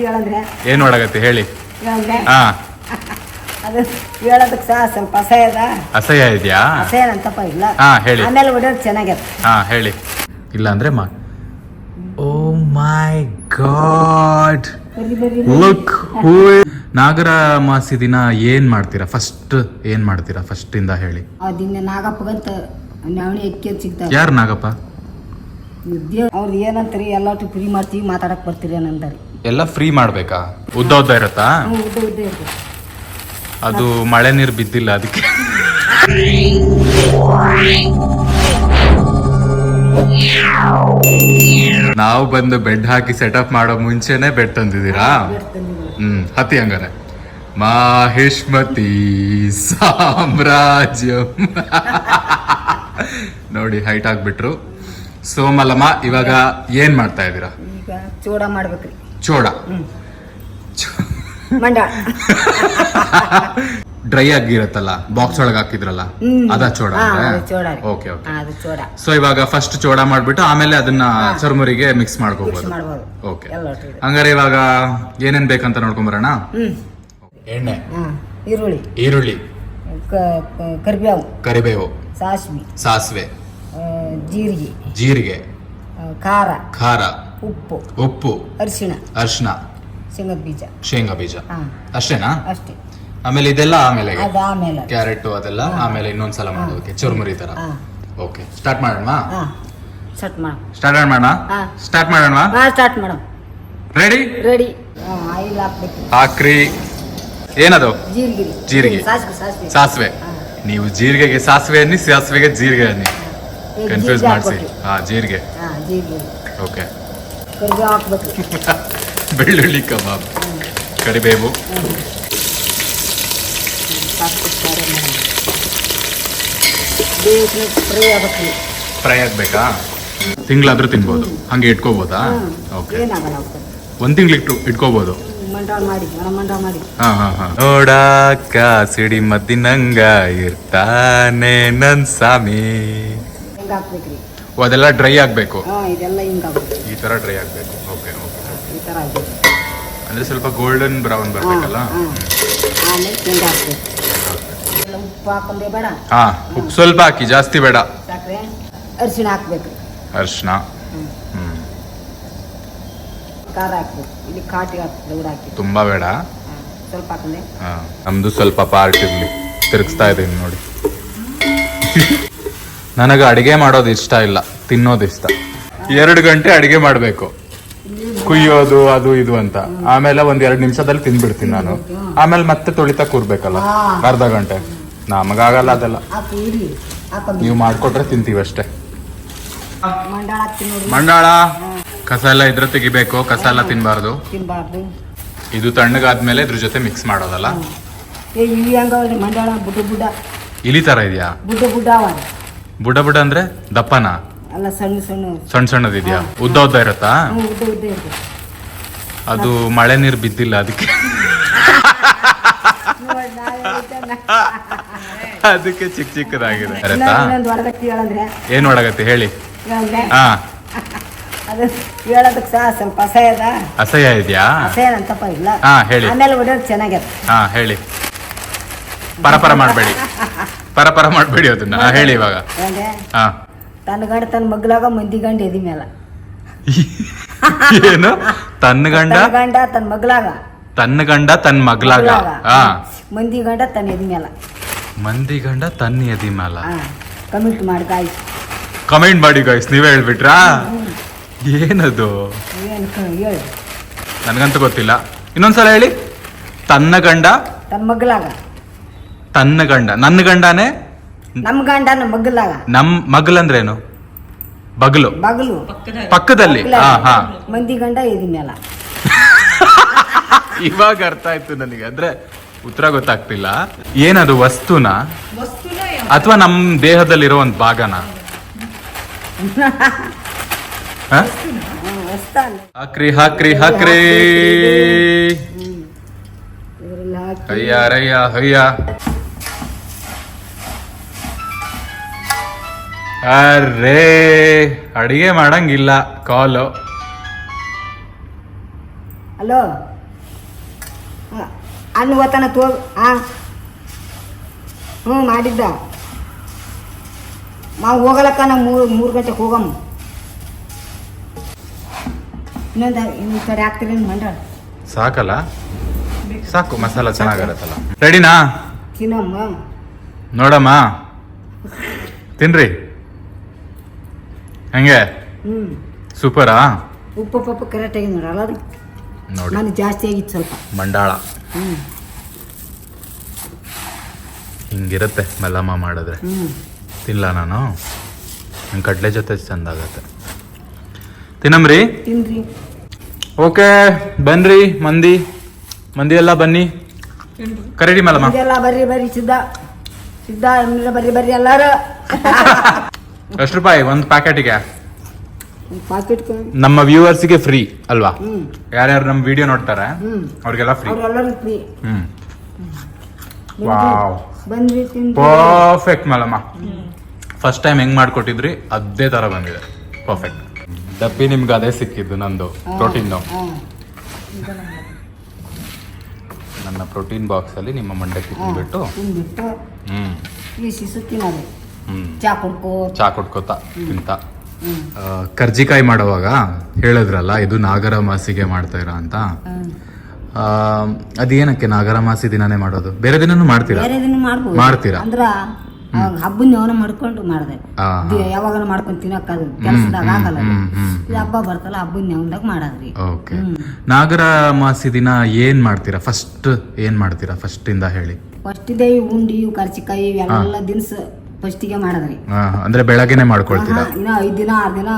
ಹೇಳಂದ್ರೆ? ಏನ್ ಮಾಡಾಗತ್ತೆ ಹೇಳಿ. ಹೇಳಂದ್ರೆ ಹಾ. ಅದು ಹೇಳೋದಕ್ಕೆ ಸಹ ಸ್ವಲ್ಪ ಅಸಹ್ಯದ ಅಸಹ್ಯ ಇದೆಯಾ? ಅಸಹ್ಯ ಅಂತಪ್ಪ ಇಲ್ಲ. ಹಾ ಹೇಳಿ. ಆಮೇಲೆ ಹೊಡೆಯೋದು ಚೆನ್ನಾಗ್ಯದ ಹಾ ಹೇಳಿ. ಇಲ್ಲ ಅಂದ್ರೆ ಮಾ ಓ ಮೈ ಗಾಡ್ ಲುಕ್ ಹೂ ನಾಗರ ಮಾಸಿ ದಿನ ಏನ್ ಮಾಡ್ತೀರಾ? ಫಸ್ಟ್ ಏನ್ ಮಾಡ್ತೀರಾ? ಫಸ್ಟ್ ಇಂದ ಹೇಳಿ. ನಾಗಪ್ಪ ನಾಗಪ್ಪಗಂತ ನವಣಿ ಅಕ್ಕಿ ಸಿಗ್ತಾವ ಯಾರು ನಾಗಪ್ಪ? ಅವ್ರು ಏನಂತಾರೆ? ಎಲ್ಲ ಎಲ್ಲಾಟು ಫ್ರೀ ಮಾಡ್ತೀವಿ ಮಾತಾಡಕ್ ಬರ್ತೀರಿ ಏನಂತಾರೆ ಎಲ್ಲ ಫ್ರೀ ಮಾಡ್ಬೇಕಾ? ಉದ್ದ ಉದ್ದ ಇರತ್ತಾ? ಅದು ಮಳೆ ನೀರು ಬಿದ್ದಿಲ್ಲ ಅದಕ್ಕೆ. ನಾವು ಬಂದು ಬೆಡ್ ಹಾಕಿ ಸೆಟಪ್ ಮಾಡೋ ಮುಂಚೆನೆ ಬೆಡ್ ತಂದಿದ್ದೀರಾ? ಹ್ಮ್ ಹತ್ತಿ ಹಂಗಾರೆ. ಮಾಹಿಷ್ಮತಿ ಸಾಮ್ರಾಜ್ಯ. ನೋಡಿ ಹೈಟ್ ಆಗ್ಬಿಟ್ರು. ಸೋಮಲಮ್ಮ ಇವಾಗ ಏನ್ ಮಾಡ್ತಾ ಇದ್ದೀರಾ? ಈಗ ಚೂಡ ಮಾಡ್ಬೇಕ್ರಿ. ಚೋಡ. ಮಂಡ ಡ್ರೈ ಆಗಿರತ್ತಲ್ಲ ಬಾಕ್ಸ್ ಒಳಗೆ ಹಾಕಿದ್ರಲ್ಲ. ಅದ ಚೋಡ ಓಕೆ ಓಕೆ ಹಾ, ಅದು ಚೂಡ. ಸೊ ಇವಾಗ ಫಸ್ಟ್ ಚೋಡ ಮಾಡ್ಬಿಟ್ಟು ಆಮೇಲೆ ಅದನ್ನ ಚರ್ಮುರಿಗೆ ಮಿಕ್ಸ್ ಮಾಡ್ಕೋಬಹುದು ಓಕೆ ಹಂಗಾರೆ ಇವಾಗ ಏನೇನ್ ಬೇಕಂತ ನೋಡ್ಕೊಂಬರೋಣ? ಬರೋಣ ಎಣ್ಣೆ. ಈರುಳ್ಳಿ. ಈರುಳ್ಳಿ. ಕರಿಬೇವು. ಕರಿಬೇವು. ಸಾಸಿವೆ. ಸಾಸಿವೆ. ಜೀರಿಗೆ. ಜೀರಿಗೆ. ಖಾರ. ಖಾರ. ಉಪ್ಪು. ಉಪ್ಪು. ಅರಿಶಿಣ. ಅರಿಶಿಣ. ಶೇಂಗಾ ಬೀಜ. ಶೇಂಗಾ ಬೀಜ. ಹಾ. ಅಷ್ಟೇನಾ? ಅಷ್ಟೇ. ಆಮೇಲೆ ಇದೆಲ್ಲ ಆಮೇಲೆ ಅದು ಆಮೇಲೆ ಕ್ಯಾರೆಟ್ ಅದೆಲ್ಲ ಆಮೇಲೆ ಇನ್ನೊಂದ್ಸಲ ಮಾಡೋದಕ್ಕೆ ಚುರುಮುರಿ ತರ. ಹಾ. ಓಕೆ. ಸ್ಟಾರ್ಟ್ ಮಾಡೋಣ ಹಾ. ಸಟ್ ಮಾಡ. ಸ್ಟಾರ್ಟ್ ಮಾಡೋಣ? ಹಾ. ಸ್ಟಾರ್ಟ್ ಮಾಡೋಣ ಹಾ start madam ready ready oil ಹಾಕ್ಬೇಕು. ಹಾಕ್ರಿ. ಏನದು? ಜೀರಿಗೆ ಜೀರಿಗೆ. ಸಾಸಿವೆ ಸಾಸಿವೆ. ಸಾಸಿವೆ. ಹಾ. ನೀವು ಜೀರಿಗೆಗೆ ಸಾಸಿವೆ ಅನ್ನಿ ಸಾಸಿವೆಗೆ ಜೀರಿಗೆ ಅನ್ನಿ. ಕನ್ಫ್ಯೂಸ್ ಜೀರಿಗೆ ಮಾಡಿಸಿ. ಹಾಕ್ಬೇಕು. ಹಾ ಜೀರಿಗೆ. ಹಾ ಜೀರಿಗೆ. ಓಕೆ. ಕರಿಬೇವು ಹಾಕ್ಬೇಕು. ಬೆಳ್ಳುಳ್ಳಿ ಕಬಾಬ್ ಕರಿಬೇವು. ಫ್ರೈ ಆಗ್ಬೇಕು. ಫ್ರೈ ಆಗ್ಬೇಕಾ? ತಿಂಗಳಾದ್ರೂ ತಿನ್ಬೋದು. ಹಂಗೆ ಇಟ್ಕೋಬೋದಾ? ಓಕೆ ಒಂದು ಅವ್ಕೆ. ಒಂದ್ ತಿಂಗ್ಳು ಇಟ್ಟು ಇಟ್ಕೋಬೋದು ನೋಡಾಕ ಸಿಡಿ ಮದ್ದಿನಂಗ ಇರ್ತಾನೆ ನನ್ ಓ, ಅದೆಲ್ಲ ಡ್ರೈ ಆಗ್ಬೇಕು. ತರ ಡ್ರೈ ಆಗಬೇಕು. ಓಕೆ ಓಕೆ ಈ ಥರ ಆಗಬೇಕು ಅಂದ್ರೆ ಸ್ವಲ್ಪ ಗೋಲ್ಡನ್ ಬ್ರೌನ್ ಬರಬೇಕಲ್ಲ? ಹಾಂ ಆಮೇಲೆ ಶೇಂಗಾ ಹಾಕ್ಬೇಕು. ಎಲ್ಲ ಉಪ್ಪು ಹಾಕೊಂಡೆ ಬೇಡ. ಹಾ ಉಪ್ಪು ಸ್ವಲ್ಪ ಹಾಕಿ ಜಾಸ್ತಿ ಬೇಡ. ಸಾಕ್ರೆ ಅರಿಶಿಣ ಹಾಕ್ಬೇಕು. ಅರಿಶಿನ ಹ್ಞೂ ಹ್ಮ್. ಖಾರ ಹಾಕ್ಬೇಕು. ಇಲ್ಲಿ ಕಾಟಿ ಹಾಕ್ಬೇಕು ದೌಡ್ ಹಾಕಿ. ತುಂಬಾ ಬೇಡ. ಸ್ವಲ್ಪ ಹಾಕೊಂಡೆ. ಹಾ ನಮ್ದು ಸ್ವಲ್ಪ ಪಾರ್ಟ್ ಇರ್ಲಿ ತಿರುಗಿಸ್ತಾ ಇದ್ದೀನಿ ನೋಡಿ. ನನಗೆ ಅಡಿಗೆ ಮಾಡೋದು ಇಷ್ಟ ಇಲ್ಲ ತಿನ್ನೋದು ಇಷ್ಟ. ಎರಡು ಗಂಟೆ ಅಡಿಗೆ ಮಾಡಬೇಕು. ಕುಯ್ಯೋದು ಅದು ಇದು ಅಂತ. ಆಮೇಲೆ ಒಂದ್ ಎರಡು ನಿಮಿಷದಲ್ಲಿ ತಿನ್ಬಿಡ್ತೀನಿ ನಾನು. ಆಮೇಲೆ ಮತ್ತೆ ತೊಳಿತಾ ಕೂರ್ಬೇಕಲ್ಲ ಅರ್ಧ ಗಂಟೆ. ನಮಗಾಗಲ್ಲ ಅದೆಲ್ಲ. ನೀವು ಮಾಡ್ಕೊಟ್ರೆ ತಿಂತೀವಿ ಅಷ್ಟೇ. ಮಂಡಾಳ? ಕಸ ಎಲ್ಲ ಇದ್ರ ತೆಗಿಬೇಕು. ಕಸ ಎಲ್ಲ ತಿನ್ಬಾರ್ದು. ಇದು ತಣ್ಣಗಾದ್ಮೇಲೆ ಇದ್ರ ಜೊತೆ ಮಿಕ್ಸ್ ಮಾಡೋದಲ್ಲ? ಇಲಿ ತರ ಇದೆಯಾ? ಬುಡ ಬುಡ ಅಂದ್ರೆ ದಪ್ಪನಾ? ಎಲ್ಲ ಸಣ್ಣ ಸಣ್ಣ ಸಣ್ಣ ಸಣ್ಣದಿದ್ಯಾ ಉದ್ದ ಉದ್ದ ಇರುತ್ತಾ? ಉದ್ದ ಉದ್ದ ಇರ್ತದೆ ಅದು ಮಳೆ ನೀರು ಬಿದ್ದಿಲ್ಲ ಅದಕ್ಕೆ. ಅದಕ್ಕೆ ಚಿಕ್ಕ ಚಿಕ್ಕದಾಗಿದೆ. ಏನ್ ಒಳಗತ್ತೆ ಹೇಳಿ? ಹಾ. ಅದು ಹೇಳೋದಕ್ಕೆ ಸಹ ಸ್ವಲ್ಪ ಅಸಹ್ಯದ. ಅಸಹ್ಯ ಇದೆಯಾ? ಅಸಹ್ಯ ಅಂತಪ್ಪ ಇಲ್ಲ. ಹಾ, ಹೇಳಿ. ಆಮೇಲೆ ಹೊಡೆಯೋದು ಹಾ ಹೇಳಿ. ಪರಪರ ಮಾಡಬೇಡಿ. ಪರಪರ ಮಾಡಬೇಡಿ ಅದನ್ನ. ಹೇಳಿ ಇವಾಗ. ಹಾ. ತನ್ನ ಗಂಡ ತನ್ನ ಮಗ್ಲಾಗ ಮಂದಿ ಗಂಡ ಎದಿ ಮೇಲ ಏನು? ತನ್ನ ಗಂಡ? ತನ್ನ ಗಂಡ ತನ್ನ ಮಗ್ಲಾಗ. ತನ್ನ ಗಂಡ ತನ್ನ ಮಗ್ಲಾಗ. ಮಗ್ಲಾಗ. ಹಾ ಮಂದಿ ಗಂಡ ತನ್ನ ಎದಿ ಮೇಲ ಮಂದಿ ಗಂಡ ತನ್ನ ಎದಿ ಹಾ ಮಾಡಿ ಗಾಯ್ಸ್ ಕಮೆಂಟ್ ಮಾಡಿ ಗಾಯ್ಸ್ ನೀವೇ ಹೇಳ್ಬಿಟ್ರಾ? ಏನದು? ಏನು ಹೇಳಿ. ನನಗಂತೂ ಗೊತ್ತಿಲ್ಲ. ಇನ್ನೊಂದ್ಸಲ ಹೇಳಿ. ತನ್ನ ಗಂಡ? ತನ್ನ ಮಗ್ಲಾಗ. ತನ್ನ ಗಂಡ. ನನ್ನ ಗಂಡನೇ? ನಮ್ಮ ಗಂಡ ನಮ್ಮ ಮಗ್ಲಾಗ. ನಮ್ ಮಗ್ಲಂದ್ರೇನು? ಬಗ್ಲು. ಬಗಲು. ಪಕ್ಕದಲ್ಲಿ. ಹಾ ಹಾ. ಮಂದಿ ಗಂಡ ಮೇಲ. ಇವಾಗ ಅರ್ಥ ಆಯ್ತು ನನಗೆ. ಅಂದ್ರೆ ಉತ್ತರ ಗೊತ್ತಾಗ್ತಿಲ್ಲ. ಏನದು ವಸ್ತುನ? ಅಥವಾ ನಮ್ ದೇಹದಲ್ಲಿರೋ ಒಂದ್ ಭಾಗನ? ಹ? ಹ್ಮ್, ಹಾಕ್ರಿ ಹಾಕ್ರಿ ಹಾಕ್ರಿ. ಇದ್ರಲ್ಲಿ ಹಾಕಿ ಹಯ್ಯ ರಯ್ಯ ಹಯ್ಯ ಅರೇ ಅಡಿಗೆ ಮಾಡಂಗಿಲ್ಲ ಕಾಲು. ಹಲೋ ಅಲ್ಲಿ ಓದ್ತಾನ ತೋ ಹಾ ಹ್ಞೂ ಮಾಡಿದ್ದ. ನಾವು ಹೋಗಲಕ್ಕ ನಾವು ಮೂರು ಮೂರು ಗಂಟೆಗೆ ಹೋಗಮ್ಮ ಇನ್ನೊಂದು ಇನ್ನೊಂದು ಕಡೆ ಹಾಕ್ತೀರಿ ಮಂಡ್ರ ಸಾಕಲ್ಲ? ಸಾಕು ಮಸಾಲ ಚೆನ್ನಾಗಿರತ್ತಲ್ಲ. ರೆಡಿನಾ? ತಿನ್ನಮ್ಮ. ನೋಡಮ್ಮ. ತಿನ್ರಿ. ಹೆಂಗೆ? ಹ್ಞೂ ಸೂಪರಾ? ಉಪ್ಪು ಪಪ್ಪು ಕರೆಕ್ಟಾಗಿ ನೋಡಲ್ಲ ಅದು? ನೋಡಿ. ನಾನು ಜಾಸ್ತಿ ಆಗಿತ್ತು ಸ್ವಲ್ಪ. ಮಂಡಾಳ. ಹ್ಞೂ ಹಿಂಗಿರುತ್ತೆ ಮಲ್ಲಮ್ಮ ಮಾಡಿದ್ರೆ. ಹ್ಞೂ ತಿಲ್ಲ ನಾನು? ನಂಗೆ ಕಡಲೆ ಜೊತೆ ಚಂದ ಆಗತ್ತೆ ತಿನ್ನಮ್ರಿ? ತಿನ್ರಿ. ಓಕೆ ಬನ್ರಿ ಮಂದಿ. ಮಂದಿ ಎಲ್ಲ ಬನ್ನಿ. ಕರೀರಿ ಮಲ್ಲಮ್ಮ ಎಲ್ಲ ಬರ್ರಿ ಬರ್ರಿ ಸಿದ್ಧ. ಸಿದ್ಧ ಬರ್ರಿ ಬರ್ರಿ ಎಲ್ಲಾರು. ಎಷ್ಟು ರೂಪಾಯಿ? ಒಂದು ಪ್ಯಾಕೆಟಿಗೆ? ಪಾಕೆಟ್ ನಮ್ಮ ವ್ಯೂವರ್ಸ್ಗೆ ಫ್ರೀ ಅಲ್ವಾ? ಯಾರ್ಯಾರು ನಮ್ಮ ವಿಡಿಯೋ ನೋಡ್ತಾರೆ ಅವ್ರಿಗೆಲ್ಲ ಫ್ರೀ ಹ್ಮ್. Wow. Perfect Malamma first time ಹೆಂಗ್ ಮಾಡ್ಕೊಟ್ಟಿದ್ರಿ ಅದೇ ತರ ಬಂದಿದೆ. ಪರ್ಫೆಕ್ಟ್ ದಪ್ಪಿ ನಿಮ್ಗೆ ಅದೇ ಸಿಕ್ಕಿದ್ದು ನಂದು ಪ್ರೋಟೀನ್ ನನ್ನ ಪ್ರೋಟೀನ್ ಬಾಕ್ಸ್ ಅಲ್ಲಿ ನಿಮ್ಮ ಮಂಡಕ್ಕಿ ತಿನ್ಬಿಟ್ಟು ತಿಂದ್ಬಿಟ್ಟು ಹ್ಮ್. ಈ ತಿನ್ನೋದು ಚಾ ಕುಡ್ಕೋ. ಚಾ ಕುಡ್ಕೋತಾ ತಿಂತ. ಕರ್ಜಿಕಾಯಿ ಮಾಡುವಾಗ ಹೇಳಿದ್ರಲ್ಲ ಇದು ನಾಗರ ಮಾಸಿಗೆ ಮಾಡ್ತಾ ಇರ ಅಂತ. ಆ, ಅದೇನಕ್ಕೆ ನಾಗರ ಮಾಸಿ ದಿನಾನೇ ಮಾಡೋದು? ಬೇರೆ ದಿನನೂ ಮಾಡ್ತೀರಾ? ಬೇರೆ ದಿನ ಮಾಡ್ಬೋದು. ಮಾಡ್ತೀರಾ? ಅಂದ್ರ ಹಬ್ಬನ ಯಾವನ ಮಾಡ್ಕೊಂಡು ಮಾಡಿದೆ. ಯಾವಾಗ ಮಾಡ್ಕೊಂಡು ತಿನ್ನಕ್ಕದು ಕೆಲಸದಾಗ ಆಗಲ್ಲ ಹಬ್ಬ ಬರ್ತಲ್ಲ ಹಬ್ಬನ ಯಾವನ್ದಾಗ ಮಾಡದ್ರಿ. ಓಕೆ. ನಾಗರ ಮಾಸಿ ದಿನ ಏನ್ ಮಾಡ್ತೀರಾ? ಫಸ್ಟ್ ಏನ್ ಮಾಡ್ತೀರಾ? ಫಸ್ಟ್ ಇಂದ ಹೇಳಿ. ಫಸ್ಟ್ ಇದೆ ಉಂಡಿ ಕರ್ಚಿಕಾಯಿ ಎಲ್ಲ ದಿನಸ ಫಸ್ಟಿಗೆ ಮಾಡಿದ್ರಿ. ಅಂದ್ರೆ ಬೆಳಗ್ಗೆನೆ ಮಾಡ್ಕೊಳ್ತೀರಾ? ಇನ್ನ ಐದ್ ದಿನ ಆರ್ ದಿನ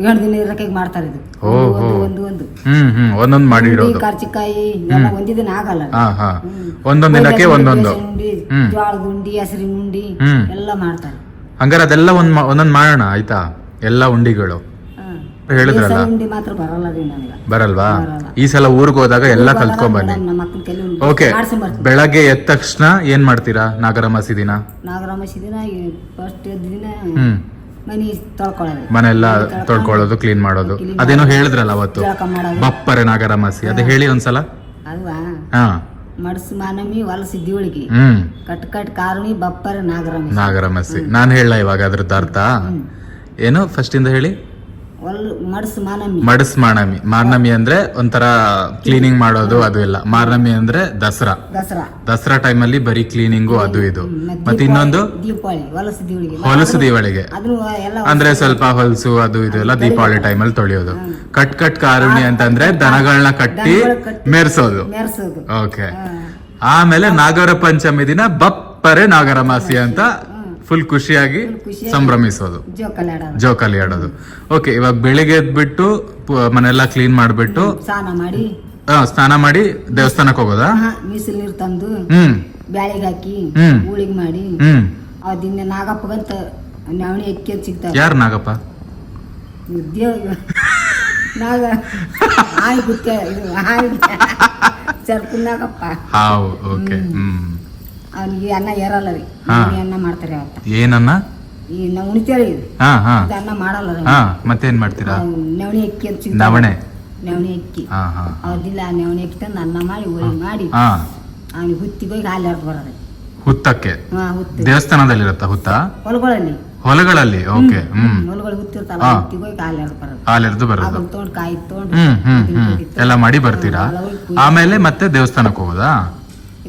ಎರಡು ದಿನ ಇರಕ್ಕೆ ಮಾಡ್ತಾರೆ ಇದು. ಒಂದು ಒಂದು ಒಂದು ಹ್ಮ್ ಹ್ಮ್ ಒಂದೊಂದ್ ಮಾಡಿ ಕಾರ್ಚಿಕಾಯಿ ಒಂದೇ ದಿನ ಆಗಲ್ಲ. ಹಾ ಹಾ. ಒಂದೊಂದ್ ದಿನಕ್ಕೆ ಒಂದೊಂದು. ಹ್ಮ್. ಜೋಳದ ಉಂಡಿ ಹಸಿರಿನ ಉಂಡಿ ಹ್ಮ್. ಎಲ್ಲ ಮಾಡ್ತಾರೆ. ಹಂಗಾರೆ ಅದೆಲ್ಲ ಒಂದ್ ಮಾ- ಒಂದೊಂದ್ ಮಾಡೋಣ ಆಯ್ತಾ? ಎಲ್ಲ ಉಂಡಿಗಳು. ಹೇಳಿದ್ರಲ್ಲ. ಉಂಡಿ ಮಾತ್ರ ಬರಲ್ಲ ರೀ ನನಗೆ ಬರಲ್ವಾ? ಬರಲ್ಲ. ಈ ಸಲ ಊರ್ಗ್ ಹೋದಾಗ ಎಲ್ಲ ಕಲ್ತ್ಕೊಂಡ್ಬನ್ನಿ ಕಲ್ತ್ಕೊಂಡ್ ಬನ್ನಿ. ನಮ್ಮ ಮಕ್ಕಳ ಕೈಲಿ ಓಕೆ ಬರ್ತೀನಿ. ಬೆಳಗ್ಗೆ ಎದ್ದ ತಕ್ಷಣ ಏನ್ ಮಾಡ್ತೀರಾ? ನಾಗರ ಮಸೀದಿನ ದಿನ ಮಸೀದಿನ ದಿನ ಫಸ್ಟ್ ದಿನ ಹ್ಮ್. ಮನಿ ತೊಳ್ಕೊಳ್ಳೋದು. ಮನೆಯೆಲ್ಲ ಮನೆ ತೊಳ್ಕೊಂಡು ತೊಳ್ಕೊಳ್ಳೋದು ಕ್ಲೀನ್ ಮಾಡೋದು. clean ಅದೇನೋ ಹೇಳಿದ್ರಲ್ಲ ಅವತ್ತು. ಜಳಕ ಮಾಡೋದು. ಬಪ್ಪರೆ ನಾಗರ ಮಾಸಿ ಅದೇ ಹೇಳಿ ಒಂದ್ಸಲ. ಅಲ್ವಾ? ಹಾ. ಮಡಸು ಮಾನಮಿ ಹೊಲಸಿ ದಿವಳಿಗೆ ಹ್ಮ್. ಕಟ್ ಕಟ್ ಕಾರಣಿ ಬಪ್ಪರ ನಾಗರಾಮಿ ನಾಗರ ಮಾಸಿ ನಾನ್ ಹೇಳ ಇವಾಗ ಅದ್ರದ್ದು ಅರ್ಥ. ಏನು? ಫಸ್ಟ್ ಇಂದ ಹೇಳಿ. ಮಡಸು ಮಾನಮಿ. ಮಾರ್ನಮಿ ಅಂದ್ರೆ ಒಂಥರ ಕ್ಲೀನಿಂಗ್ ಮಾಡೋದು ಅದು ಎಲ್ಲ. ಮಾರ್ನಮಿ ಅಂದ್ರೆ ದಸರಾ. ದಸರಾ. ದಸರಾ ಅಲ್ಲಿ ಬರೀ ಕ್ಲೀನಿಂಗು ಅದು ಇದು. ಮತ್ತೆ ಇನ್ನೊಂದು? ಹೊಲಸು ದಿವಳಿಗೆ. ಅಂದ್ರೆ ಸ್ವಲ್ಪ ಹೊಲಸು ಅದು ಇದು ಎಲ್ಲ ದೀಪಾವಳಿ ಅಲ್ಲಿ ತೊಳೆಯೋದು. ಕಟ್ ಕಟ್ ಕಾರುಣಿ ಅಂತಂದ್ರೆ ದನಗಳನ್ನ ಕಟ್ಟಿ ಮೆರೆಸೋದು. ಓಕೆ ಆಮೇಲೆ ನಾಗರ ಪಂಚಮಿ ದಿನ ಬಪ್ಪರೆ ನಾಗರ ಮಾಸಿ ಅಂತ ಫುಲ್ ಖುಷಿಯಾಗಿ ಸಂಭ್ರಮಿಸೋದು. ಜೋಕಾಲಿ ಆಡೋದು. ಓಕೆ ಇವಾಗ ಬೆಳಿಗ್ಗೆ ಎದ್ಬಿಟ್ಟು ಮನೆಲ್ಲ ಕ್ಲೀನ್ ಮಾಡ್ಬಿಟ್ಟು ಸ್ನಾನ ಮಾಡಿ. ಸ್ನಾನ ಮಾಡಿ ದೇವಸ್ಥಾನಕ್ಕೆ ಹೋಗೋದಾ? ಮೀಸಲು ನೀರು ತಂದು ಬ್ಯಾಳಿಗೆ ಹಾಕಿ. ಹೂಳಿಗೆ ಮಾಡಿ. ಅದಿನ್ನ ನಾಗಪ್ಪಗಂತ ನವಣಿ ಅಕ್ಕಿ ಸಿಗ್ತಾವ. ಯಾರು ನಾಗಪ್ಪ? ಉದ್ಯೋಗ ನಾಗ ಹಾಯ್ ಗುತ್ತ ಇದು ಹಾಯ್ ಸರ್ಕು ನಾಗಪ್ಪ. ಹಾವು ಓಕೆ ಹ್ಮ್. ಅವನಿಗೆ ಅನ್ನ ಏರಲ್ಲ ರೀ. ಅನ್ನ ಮಾಡ್ತಾರೆ ಅವತ್ತ ಏನನ್ನ? ಈ ನಾವು ಉಣಿತೇಳಿ ಹಾ ಹಾ. ಅನ್ನ ಮಾಡಲ್ಲ ರೀ. ಹಾ ಮತ್ತೇನ್ ಮಾಡ್ತೀರಾ? ನವಣಿ ಅಕ್ಕಿ ಅಂತ ಸಿಗ್ತಾವ ನವಣೆ. ನವಣಿ ಅಕ್ಕಿ. ಹಾ ಹಾ. ಅವ್ರದಿಲ್ಲ ನವಣಿ ಅಕ್ಕಿ ತಂದು ಅನ್ನ ಮಾಡಿ ಹೋಳಿಗೆ ಮಾಡಿ ಹಾ. ಅವ್ನಿಗೆ ಹುತ್ತಿಗೆ ಹೋಗಿ ಹಾಲು ಎರ್ದು ಬರೋದು. ಹುತ್ತಕ್ಕೆ? ಹಾ ಹುತ್ತಿ. ದೇವಸ್ಥಾನದಲ್ಲಿರುತ್ತ ಹುತ್ತ? ಹೊಲಗಳಲ್ಲಿ. ಹೊಲಗಳಲ್ಲಿ ಓಕೆ ಹ್ಮ್. ಹೊಲಗಳು ಹುತ್ತಿರ್ತಾರ ಹಾ. ಹುತ್ತಿಗೆ ಹೋಗಿ ಹಾಲು ಎರ್ದು ಬರೋದು. ಹಾಲೆರ್ದು ಬರೋದು. ಅದನ್ನ ತೊಗೊಂಡು ಕಾಯಿ ತೊಗೊಂಡು ಹ್ಮ್ ಹ್ಮ್ ಹ್ಮ್. ಎಲ್ಲ ಮಾಡಿ ಬರ್ತೀರಾ? ಆಮೇಲೆ ಮತ್ತೆ ದೇವಸ್ಥಾನಕ್ಕೆ ಹೋಗೋದಾ?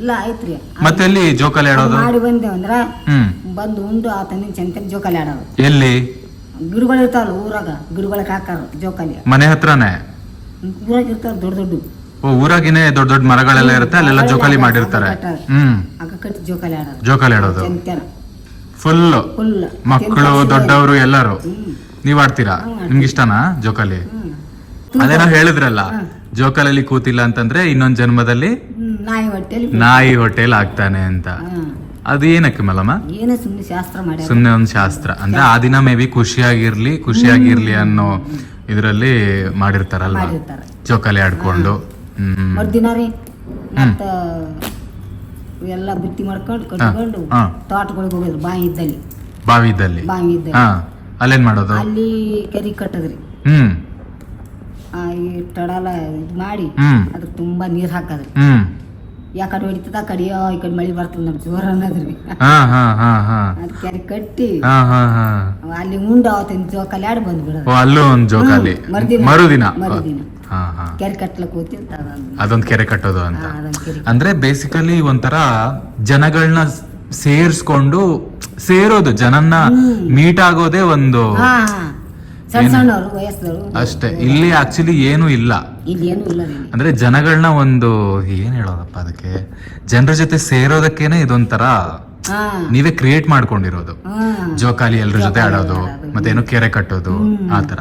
ಇಲ್ಲ ಮತ್ತೆ ಎಲ್ಲಿ ಜೋಕಾಲಿ ಆಡೋದು? ಮಾಡಿ ಬಂದೇವ್ ಅಂದ್ರ ಹ್ಮ್. ಬಂದು ಉಂಡು ಆತನ ಚಂತನ್ ಜೋಕಾಲಿ ಆಡೋದು. ಎಲ್ಲಿ? ಗಿಡಗಳು ಇರ್ತಾವಲ್ಲ ಊರಾಗ ಗುರುಗಳ ಹಾಕಾರ ಜೋಕಾಲಿ. ಮನೆ ಹತ್ರನೇ? ಊರಾಗ ಇರ್ತಾವ ದೊಡ್ಡ ದೊಡ್ಡ. ಓ ಊರಾಗಿನೇ ದೊಡ್ಡ ದೊಡ್ಡ ಮರಗಳೆಲ್ಲ ಇರುತ್ತೆ ಅಲ್ಲೆಲ್ಲ ಜೋಕಾಲಿ ಮಾಡಿರ್ತಾರೆ. ಹ್ಮ್. ಆಗ ಕಟ್ಟಿ ಜೋಕಾಲಿ ಆಡೋದು. ಜೋಕಾಲಿ ಆಡೋದು. ಫುಲ್ ಫುಲ್ ಮಕ್ಕಳು ದೊಡ್ಡವರು ಎಲ್ಲರೂ. ನೀವ್ ಆಡ್ತೀರಾ? ನಿಮ್ಗೆ ಇಷ್ಟನಾ ಜೋಕಾಲಿ? ಅದೇನೋ ಹೇಳಿದ್ರಲ್ಲ ಜೋಕಾಲಲ್ಲಿ ಕೂತಿಲ್ಲ ಅಂತಂದ್ರೆ ಇನ್ನೊಂದ್ ಜನ್ಮದಲ್ಲಿ ನಾಯಿ ಹೊಟ್ಟೆಲಿ ನಾಯಿ ಹೋಟೆಲ್ ಆಗ್ತಾನೆ ಅಂತ. ಅದು ಏನಕ್ಕೆ ಮಲಮ್ಮ ಏನೋ ಸುಮ್ಮನೆ ಶಾಸ್ತ್ರ ಮಾಡಿ ಸುಮ್ನೆ ಒಂದ್ ಶಾಸ್ತ್ರ. ಅಂದ್ರೆ ಆ ದಿನ ಮೇ ಬಿ ಖುಷಿಯಾಗಿರ್ಲಿ ಖುಷಿಯಾಗಿರ್ಲಿ ಅನ್ನೋ ಇದ್ರಲ್ಲಿ ಮಾಡಿರ್ತಾರಲ್ಲ ಮಾಡಿರ್ತಾರೆ. ಜೋಕಾಲಿ ಆಡ್ಕೊಂಡು. ಹ್ಮ್. ಮರ್ದಿನ ರೀ ಮತ್ತ ಎಲ್ಲ ಬುತ್ತಿ ಮಾಡ್ಕೊಂಡು ಕಟ್ಕೊಂಡು ಹಾ. ತೋಟಗಳಿಗೆ ಹೋಗಿದ್ರು ಬಾವಿ ಇದ್ದಲ್ಲಿ. ಬಾವಿ ಇದ್ದಲ್ಲಿ? ಬಾವಿ ಇದ್ದಲ್ಲಿ. ಹಾ. ಅಲ್ಲೇನ್ ಮಾಡೋದು? ಅಲ್ಲಿ ಕರಿ ಕಟ್ಟದ್ರಿ. ಹ್ಮ್. ಆ, ಈ ಟಡಲ ಇದು ಮಾಡಿ ಹ್ಮ್. ಅದ್ರ ತುಂಬಾ ನೀರ್ ಹಾಕದ್ರಿ. ಹ್ಮ್. ಯಾಕಡೆ ಹೊಡಿತದ ಆ ಕಡೆ ಈ ಕಡೆ ಮಳಿ ಬರ್ತದ ನಮ್ ಜೋರ ಅನ್ನೋದ್ರಿ. ಹಾ ಹಾ ಹಾ ಹಾ. ಅದ್ ಕೆರೆ ಕಟ್ಟಿ. ಹಾ ಹಾ ಹಾ. ಅಲ್ಲಿ ಉಂಡ ಅವತ್ತಿನ ಜೋಕಾಲಿ ಆಡ್ ಓ ಅಲ್ಲೂ ಒಂದ್ ಜೋಕಾಲಿ ಮರುದಿನ. ಮರುದಿನ. ಮರುದಿನ. ಹಾ ಹಾ. ಕೆರೆ ಕಟ್ಲಕ್ ಹೋಗ್ತಿಂತ ಅದೊಂದು ಕೆರೆ ಕಟ್ಟೋದು ಅಂತ. ಅದೊಂದ್ ಕೆರೆ ಅಂದ್ರೆ ಬೇಸಿಕಲಿ ಒಂಥರ ಜನಗಳನ್ನ ಸೇರ್ಸ್ಕೊಂಡು ಸೇರೋದು ಜನನ್ನ ಮೀಟ್ ಆಗೋದೇ ಒಂದು ಹಾ. ಸಣ್ಣ ಸಣ್ಣವ್ರು ವಯಸ್ಸದವರು. ಅಷ್ಟೇ. ಇಲ್ಲಿ ಆಕ್ಚುಲಿ ಏನು ಇಲ್ಲ. ಇಲ್ಲಿ ಏನು ಇಲ್ಲ ಅಂದ್ರೆ ಜನಗಳನ್ನ ಒಂದು ಏನ್ ಹೇಳೋದಪ್ಪ ಅದಕ್ಕೆ? ಜನರ ಜೊತೆ ಸೇರೋದಕ್ಕೇನೆ ಇದೊಂಥರ ನೀವೇ ಕ್ರಿಯೇಟ್ ಮಾಡ್ಕೊಂಡಿರೋದು. ಜೋಕಾಲಿ ಎಲ್ರ ಜೊತೆ ಆಡೋದು ಮತ್ತೇನು ಕೆರೆ ಕಟ್ಟೋದು ಆತರ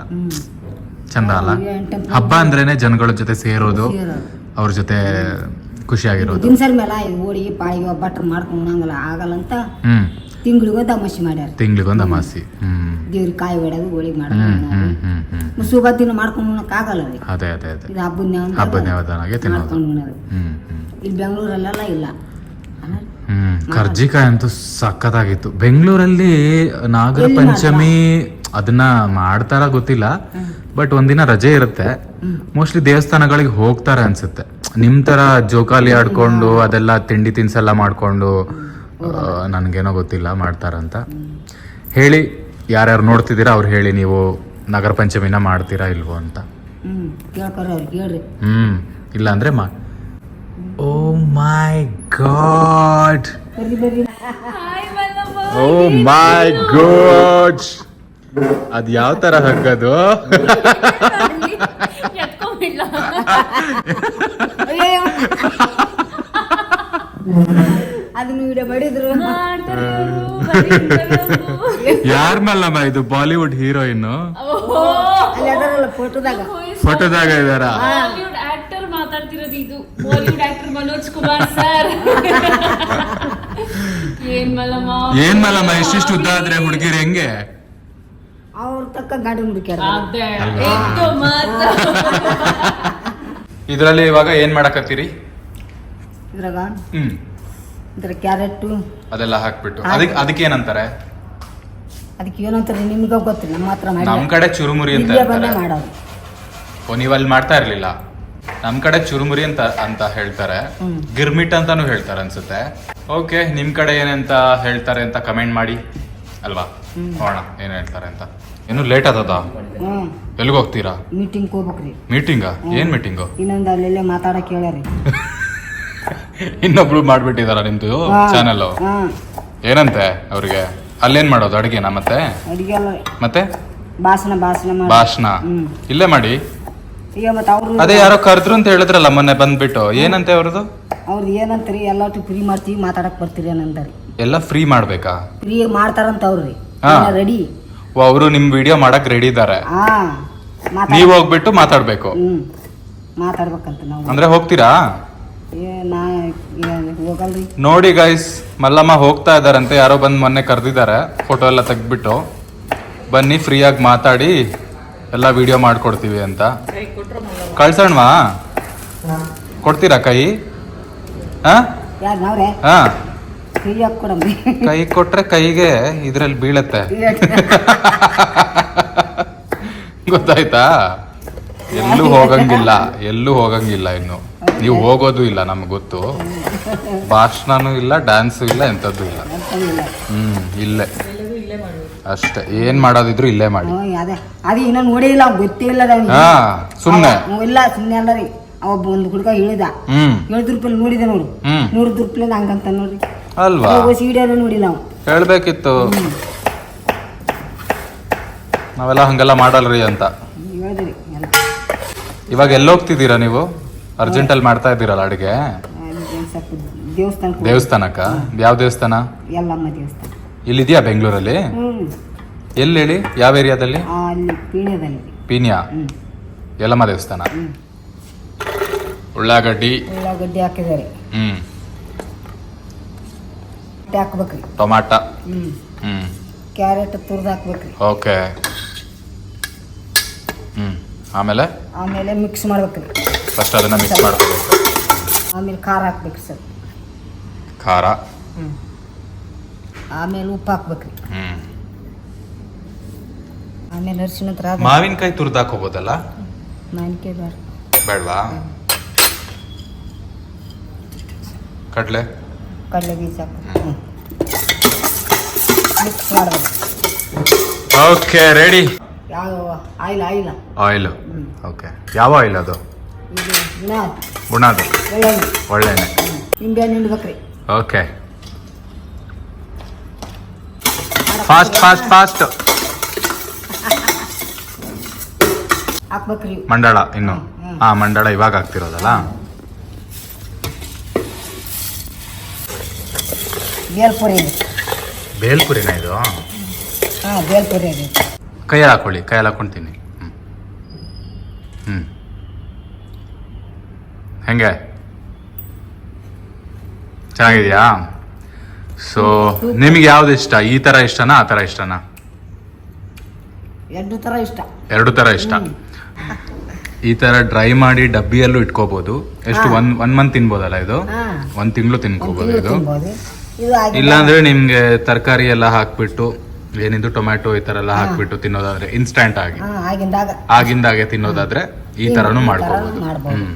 ಚಂದ ಅಲ್ಲ? ಹಬ್ಬ ಅಂದ್ರೇನೆ ಜನಗಳ ಜೊತೆ ಸೇರೋದು. ಅವ್ರ ಜೊತೆ ಖುಷಿಯಾಗಿರೋದು. ದಿನಸರಿ ಮೇಲೆ ಇದು ಹೋಳಿಗೆ ಪಾಳಿಗೆ ಒಬ್ಬಟ್ರು ಮಾಡ್ಕೊಂಡು ಆಗಲ್ಲ ಅಂತ ಹ್ಮ್ ಅಮಾಸಿ ಮಾಡ್ಯಾರ. ತಿಂಗ್ಳಿಗೊಂದು ಅಮಾಸಿ. ಹ್ಮ್. ದೇವ್ರಿಗೆ ಕಾಯಿ ಹೊಡೆದು ಹೋಳಿಗೆ ಮಾಡೋದು ಸುಬ ದಿನ ಮಾಡ್ಕೊಂಡು ಉಣ್ಣಕ್ ಆಗಲ್ಲ ರೀ ಅದೇ ಅದೇ ಅದೇ. ಇದು ಹಬ್ಬದ ಹಬ್ಬದ ನೇವದನಾಗೆ ತಿನ್ನೋದು. ಹ್ಮ್ ಇಲ್ಲಿ ಬೆಂಗಳೂರಲ್ಲೆಲ್ಲ ಇಲ್ಲ. ಕರ್ಜಿಕಾಯಿ ಅಂತೂ ಸಖತ್ತಾಗಿತ್ತು. ಬೆಂಗಳೂರಲ್ಲಿ ನಾಗರ ಪಂಚಮಿ ಅದನ್ನ ಮಾಡ್ತಾರ ಗೊತ್ತಿಲ್ಲ ಬಟ್ ಒಂದಿನ ರಜೆ ಇರುತ್ತೆ. ಮೋಸ್ಟ್ಲಿ ದೇವಸ್ಥಾನಗಳಿಗೆ ಹೋಗ್ತಾರೆ ಅನ್ಸುತ್ತೆ. ನಿಮ್ ತರ ಜೋಕಾಲಿ ಆಡ್ಕೊಂಡು ಅದೆಲ್ಲ ತಿಂಡಿ ತಿನ್ಸೆಲ್ಲ ಮಾಡ್ಕೊಂಡು ನನ್ಗೇನೋ ಗೊತ್ತಿಲ್ಲ ಮಾಡ್ತಾರಂತ. ಹೇಳಿ ಯಾರ್ಯಾರು ನೋಡ್ತಿದ್ದೀರಾ ಅವ್ರು ಹೇಳಿ ನೀವು ನಗರ ಪಂಚಮಿನ ಮಾಡ್ತೀರಾ ಇಲ್ವೋ ಅಂತ. ಹ್ಮ್ ಇಲ್ಲ ಅಂದ್ರೆ ಮಾ ಓ ಮೈ ಗಾಡ್ ಓ ಮೈ ಗಾಡ್ ಅದ್ ಯಾವ ತರ ಹಗ್ಗದು. ಅದನ್ನ ವಿಡಿಯೋ ಮಾಡಿದ್ರು ಯಾರ ಮೇಲಮ್ಮ ಇದು ಬಾಲಿವುಡ್ ಹೀರೋಯಿನ್ ಓಹೋ, ಅಲ್ಲಿ ಅದರಲ್ಲ ಫೋಟೋದಾಗ. ಫೋಟೋದಾಗ ಇದಾರ? ಬಾಲಿವುಡ್ ಆಕ್ಟರ್ ಮಾತಾಡ್ತಿರೋದು ಇದು. Bollywood actor Manoj Kumar sir. ಏನ್ ಮಲಮ್ಮ? ಏನ್ ಮೇಲಮ್ಮ ಇಷ್ಟಿಷ್ಟು ಉದ್ದ ಆದ್ರೆ ಹುಡುಗಿರ್ ಹೆಂಗೆ? ಅವ್ರ ತಕ್ಕ ಗಾಡಿ ಹುಡುಕ್ಯಾರ. ಇದ್ರಲ್ಲಿ ಇವಾಗ ಏನ್ ಮಾಡಕತ್ತೀರಿ? ಇದ್ರಾಗ? ಹ್ಮ್. ಇದ್ರ ಕ್ಯಾರೆಟ್. ಅದೆಲ್ಲ ಹಾಕ್ಬಿಟ್ಟು. ಅದಕ್ಕೆ ಅದಕ್ಕೆ ಏನಂತಾರೆ? ಅದಕ್ಕೆ ಏನಂತಾರೆ ನಿಮ್ಗೆ ಗೊತ್ತಿಲ್ಲ ನಮ್ಮ ಹತ್ರ ಮಾಡಿ ನಮ್ ಕಡೆ ಚುರುಮುರಿ ಅಂತ ಇಲ್ಲೇ ಬಂದೇ ಹೇಳ್ತಾರೆ. ಮಾಡೋದು. ಓ ನೀವಲ್ಲಿ ಮಾಡ್ತಾ ಇರ್ಲಿಲ್ಲ. ನಮ್ಮ ಕಡೆ ಚುರುಮುರಿ ಅಂತ ಅಂತ ಹೇಳ್ತಾರೆ. ಗಿರ್ಮಿಟ್ ಅಂತಾನು ಹೇಳ್ತಾರೆ ಅನ್ಸುತ್ತೆ. ಓಕೆ ನಿಮ್ ಕಡೆ ಏನಂತ ಹೇಳ್ತಾರೆ ಅಂತ ಕಮೆಂಟ್ ಮಾಡಿ. ಅಲ್ವಾ? ನೋಡೋಣ ಏನ್ ಹೇಳ್ತಾರೆ ಅಂತ. ಏನು ಲೇಟ್ ಆದದ ಎಲ್ಲಿಗೆ ಹೋಗ್ತೀರಾ? ಮೀಟಿಂಗ್ ಹೋಗ್ಬೇಕ್ರಿ. ಮೀಟಿಂಗಾ ಏನ್ ಮೀಟಿಂಗು ಇನ್ನೊಂದು ಅಲ್ಲೆಲ್ಲೇ ಮಾತಾಡಕ್ಕೆ ಹೇಳ್ಯಾರಿ ಇನ್ನೊಬ್ರು ಮಾಡ್ಬಿಟ್ಟಿದಾರ ನಿಮ್ದು. ಚಾನೆಲ್ ಏನಂತೆ ಅವ್ರಿಗೆ? ಅಲ್ಲೇನ್ ಮಾಡೋದು ಅಡಿಗೆನ ಮತ್ತೆ? ಮತ್ತೆ? ಭಾಷಣ ಭಾಷಣ ಮಾಡಿ. ಭಾಷಣ. ಇಲ್ಲೇ ಮಾಡಿ. ಅದೇ ಯಾರೋ ಕರೆದ್ರು ಅಂತ ಹೇಳಿದ್ರಲ್ಲ ಮೊನ್ನೆ ಬಂದ್ಬಿಟ್ಟು. ಏನಂತೆ ಅವ್ರದ್ದು? ಅವ್ರದ್ದು ಏನಂತೀರಿ? ಎಲ್ಲ ಫ್ರೀ ಮಾಡ್ತೀವಿ ಮಾತಾಡಕ್ ಬರ್ತೀರಿ ಏನಂತಾರೆ ಎಲ್ಲ ಫ್ರೀ ಮಾಡ್ಬೇಕಾ? ಫ್ರೀ ಮಾಡ್ತಾರಂತ ಅವ್ರಿ. ರೆಡಿ ಅವರು ನಿಮ್ ವಿಡಿಯೋ ಮಾಡಕ್ ರೆಡಿ ಇದ್ದಾರೆ. ನೀವ್ ಹೋಗ್ಬಿಟ್ಟು ಮಾತಾಡ್ಬೇಕು. ಮಾತಾಡ್ಬೇಕಂತ ನಾವು. ಅಂದ್ರೆ ಹೋಗ್ತೀರಾ? ನೋಡಿ ಗೈಸ್ ಮಲ್ಲಮ್ಮ ಹೋಗ್ತಾ ಇದಾರಂತೆ ಯಾರೋ ಬಂದು ಮೊನ್ನೆ ಕರೆದಿದ್ದಾರೆ. ಫೋಟೋ ಎಲ್ಲ ತೆಗ್ದ್ಬಿಟ್ಟು. ಬನ್ನಿ ಫ್ರೀಯಾಗಿ ಮಾತಾಡಿ. ಎಲ್ಲ ವಿಡಿಯೋ ಮಾಡಿಕೊಡ್ತೀವಿ ಅಂತ. ಕಳ್ಸೋಣವಾ? ಕೊಡ್ತೀರಾ ಕೈ? ಹಾ? ಹಾಂ. ಕೈ ಕೊಟ್ರೆ ಕೈಗೆ ಇದ್ರಲ್ಲಿ ಬೀಳತ್ತೆ. ಗೊತ್ತಾಯ್ತಾ? ಎಲ್ಲೂ ಹೋಗಂಗಿಲ್ಲ. ಎಲ್ಲೂ ಹೋಗಂಗಿಲ್ಲ ಇನ್ನು. ನೀವು ಹೋಗೋದು ಇಲ್ಲ ನಮ್ಗೆ ಗೊತ್ತು. ಭಾಷಣನೂ ಇಲ್ಲ ಡ್ಯಾನ್ಸು ಇಲ್ಲ ಎಂಥದ್ದು ಇಲ್ಲ. ಹ್ಮ್ ಇಲ್ಲೇ. ಅಷ್ಟೇ. ಏನ್ ಮಾಡೋದಿದ್ರು ಇಲ್ಲೇ ಮಾಡಿ. ಅದೇ ಅದೇ ಇನ್ನೂ ನೋಡಿಲ್ಲ ಅವ್ನ್ ಗೊತ್ತಿಲ್ಲ. ಹಾ ಹ್ಞೂ, ಇಲ್ಲ ಸುಮ್ಮನೆ ಅಲ್ಲ ರೀ ಒಬ್ಬ ಒಂದು ಹುಡುಗ ಹೇಳಿದ. ಹ್ಮ್. ಏಳ್ದು ರೂಪಾಯಿ ನೋಡಿದೆ ನೋಡು. ಹ್ಮ್. ನೂರು ರೂಪಾಯಿ ಹಂಗಂತ ನೋಡ್ರಿ. ಅಲ್ವಾ? ಸೀಡಿಯಲ್ಲ ನೋಡಿಲ್ಲ ನಾವು ಹೇಳ್ಬೇಕಿತ್ತು. ನಾವೆಲ್ಲ ಹಂಗೆಲ್ಲ ಮಾಡಲ್ರಿ ಅಂತ. ಹೇಳಿದ್ರಿ ಎಲ್ಲ. ಇವಾಗ ಎಲ್ಲೋಗ್ತಿದ್ದೀರಾ ನೀವು? ಅರ್ಜೆಂಟಲ್ಲಿ ಮಾಡ್ತಾ ಇದ್ದೀರಲ್ಲ ಅಡುಗೆ? ಸ್ವಲ್ಪ ದೇವಸ್ಥಾನಕ್ಕೆ ದೇವಸ್ಥಾನಕ್ಕ? ಯಾವ ದೇವಸ್ಥಾನ? ಎಲ್ಲಮ್ಮ ದೇವಸ್ಥಾನ. ಇಲ್ಲಿದೆಯಾ ಬೆಂಗಳೂರಲ್ಲಿ? ಹ್ಮ್. ಎಲ್ಲಿ ಹೇಳಿ ಯಾವ ಏರಿಯಾದಲ್ಲಿ? ಆ, ಅಲ್ಲಿ ಪೀಣ್ಯದಲ್ಲಿ. ಪೀನ್ಯಾ ಯಲ್ಲಮ್ಮ ದೇವಸ್ಥಾನ? ಉಳ್ಳಾಗಡ್ಡಿ? ಉಳ್ಳಾಗಡ್ಡಿ ಹಾಕಿದ್ದಾರೆ. ಹ್ಮ್. ಹಾಕ್ಬೇಕ್ರಿ. ಟೊಮಾಟ? ಹ್ಮ್. ಹ್ಮ್. ಕ್ಯಾರೆಟ್ ತುರ್ದು ಹಾಕ್ಬೇಕ್ರಿ. ಓಕೆ. ಹ್ಮ್. ಆಮೇಲೆ? ಆಮೇಲೆ ಮಿಕ್ಸ್ ಮಾಡ್ಬೇಕ್ರಿ. ಫಸ್ಟ್ ಅದನ್ನ ಮಿಕ್ಸ್ ಮಾಡ್ಕೋಬೇಕು. ಆಮೇಲೆ ಖಾರ ಹಾಕ್ಬೇಕು ಸರ್. ಖಾರ? ಹ್ಮ್. ಆಮೇಲೆ ಉಪ್ಪು ಹಾಕ್ಬೇಕು ಹ್ಮ್. ಆಮೇಲೆ ಅರಿಶಿನ ಹತ್ರ ಮಾವಿನಕಾಯಿ ತುರ್ದು ಹಾಕೋಬೋದಲ್ಲ ಮಾವಿನಕಾಯಿ ಬೇಡ. ಬೇಡವಾ? ಕಡಲೆ? ಕಡಲೆ ಬೀಜ ಹಾಕು ಮಿಕ್ಸ್ ಮಾಡಬೇಕು. ಓಕೆ ರೆಡಿ ಯಾವ ಆಯಿಲ್ ಆಯಿಲ್. ಆಯಿಲ್. ಓಕೆ ಯಾವ ಆಯಿಲ್ ಅದು? ನಿಂಬೆಹಣ್ಣು ಹಿಂಡ್ಬೇಕ್ರಿ ಓಕೆ. Fast fast fast. ಹಾಕ್ಬೇಕ್ರಿ. ಮಂಡಳ ಇನ್ನು. ಹಾ ಮಂಡಳ ಇವಾಗ ಆಗ್ತಿರೋದಲ್ಲ ಬೇಲ್ಪುರಿ. ಇದೆ ಬೇಲ್ಪುರಿನ ಇದು? ಹಾಂ ಬೇಲ್ಪುರಿ ಕೈಯಲ್ಲಿ ಹಾಕೊಳ್ಳಿ ಕೈಯಲ್ಲಿ ಹಾಕೊಂತೀನಿ ಹ್ಮ್ ಹ್ಮ್ ಹೆಂಗೆ? ಚೆನ್ನಾಗಿದೆಯಾ? ಸೊ ನಿಮಗೆ ಯಾವ್ದು ಇಷ್ಟ? ಈ ತರ ಇಷ್ಟನಾ ಆ ತರ ಇಷ್ಟನಾ? ಎರಡು ಥರ ಇಷ್ಟ. ಎರಡು ತರ ಇಷ್ಟ. ಈ ತರ ಡ್ರೈ ಮಾಡಿ ಡಬ್ಬಿಯಲ್ಲೂ ಇಟ್ಕೋಬಹುದು ಎಷ್ಟು ಒನ್ ಒನ್ ಮಂತ್ ತಿನ್ಬೋದಲ್ಲ ಇದು? ಒಂದ್ ತಿಂಗಳು ತಿನ್ಕೋಬಹುದು ಇದು. ಇಲ್ಲಾಂದ್ರೆ ನಿಮ್ಗೆ ತರಕಾರಿ ಎಲ್ಲ ಹಾಕ್ಬಿಟ್ಟು ಏನಿದು ಟೊಮ್ಯಾಟೊ ಈ ತರ ಎಲ್ಲ ಹಾಕ್ಬಿಟ್ಟು ತಿನ್ನೋದಾದ್ರೆ ಇನ್ಸ್ಟಂಟ್ ಆಗಿ. ಆಗಿಂದಾಗೆ. ತಿನ್ನೋದಾದ್ರೆ ಈ ಈ ತರನು ಮಾಡ್ಕೋಬಹುದು ಹ್ಮ್.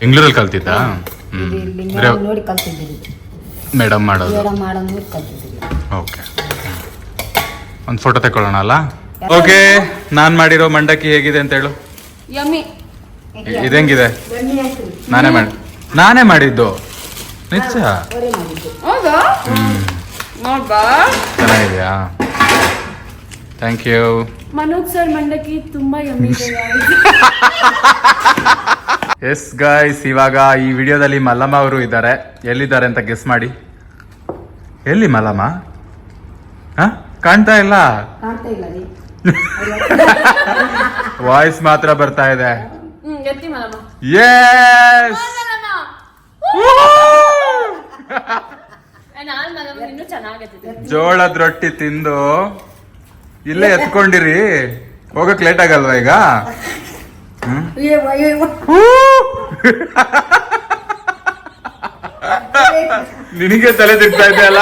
ಬೆಂಗಳೂರಲ್ಲಿ ಕಲ್ತಿದ್ದ? ಇಲ್ಲಿ ನೋಡಿ ಕಲ್ತಿದ್ದೀನಿ ಮೇಡಮ್ ಮಾಡೋದು. ಮೇಡಮ್ ಮಾಡೋ ನೋಡಿ ಓಕೆ. ಒಂದು ಫೋಟೋ ತಗೊಳ್ಳೋಣ ಅಲ್ಲ? ಓಕೆ ನಾನ್ ಮಾಡಿರೋ ಮಂಡಕ್ಕಿ ಹೇಗಿದೆ ಅಂತ ಹೇಳು. ಯಮ್ಮಿ. ಇದೆಂಗಿದೆ ನಾನೇ ಮಾಡಿ ನಾನೇ ಮಾಡಿದ್ದು. ನಿಜ? ಚೆನ್ನಾಗಿದೆಯಾ? ಥ್ಯಾಂಕ್ ಯು ಮನೋಜ್ ಸರ್ ಮಂಡಕ್ಕಿ ತುಂಬಾ ಯಮ್ಮಿ ಇದೆ. ಎಸ್ ಗಾಯ್ಸ್ ಇವಾಗ ಈ ವಿಡಿಯೋದಲ್ಲಿ ಮಲ್ಲಮ್ಮ ಅವರು ಇದ್ದಾರೆ. ಎಲ್ಲಿದ್ದಾರೆ ಅಂತ ಗೆಸ್ ಮಾಡಿ. ಎಲ್ಲಿ ಮಲ್ಲಮ್ಮ? ಹಾ? ಕಾಣ್ತಾ ಇಲ್ಲ? ಕಾಣ್ತಾ ಇಲ್ಲ ರೀ. ವಾಯ್ಸ್ ಮಾತ್ರ ಬರ್ತಾ ಇದೆ. ಎಸ್ ಜೋಳದ ರೊಟ್ಟಿ ತಿಂದು ಇಲ್ಲೇ ಎತ್ಕೊಂಡಿರಿ. ಹೋಗಕ್ ಲೇಟ್ ಆಗಲ್ವಾ ಈಗ. ನಿನಗೆ ತಲೆ ತಿಂತಾ ಇದೆಯಲ್ಲ?